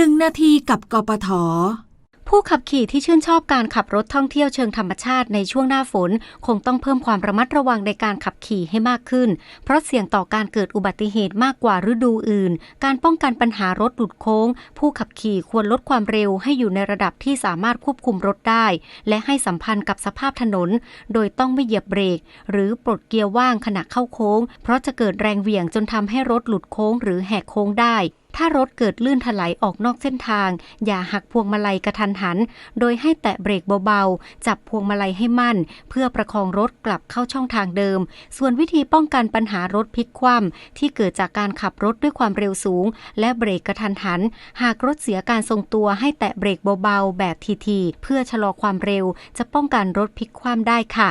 1นาทีกับกปท ผู้ขับขี่ที่ชื่นชอบการขับรถท่องเที่ยวเชิงธรรมชาติในช่วงหน้าฝน คงต้องเพิ่มความระมัดระวังในการขับขี่ให้มากขึ้น เพราะเสี่ยงต่อการเกิดอุบัติเหตุมากกว่าฤดูอื่น การป้องกันปัญหารถหลุดโค้ง ผู้ขับขี่ควรลดความเร็วให้อยู่ในระดับที่สามารถควบคุมรถได้ และให้สัมพันธ์กับสภาพถนน โดยต้องไม่เหยียบเบรก หรือปลดเกียร์ว่างขณะเข้าโค้ง เพราะจะเกิดแรงเหวี่ยงจนทำให้รถหลุดโค้ง หรือแหกโค้งได้ถ้ารถเกิดลื่นถลายออกนอกเส้นทาง อย่าหักพวงมาลัยกระทันหัน โดยให้แตะเบรกเบาๆ จับพวงมาลัยให้มั่น เพื่อประคองรถกลับเข้าช่องทางเดิม ส่วนวิธีป้องกันปัญหารถพลิกคว่ำที่เกิดจากการขับรถด้วยความเร็วสูง และเบรกกระทันหัน หากรถเสียการทรงตัวให้แตะเบรกเบาๆ แบบทีๆเพื่อชะลอความเร็ว จะป้องกันรถพลิกคว่ำได้ค่ะ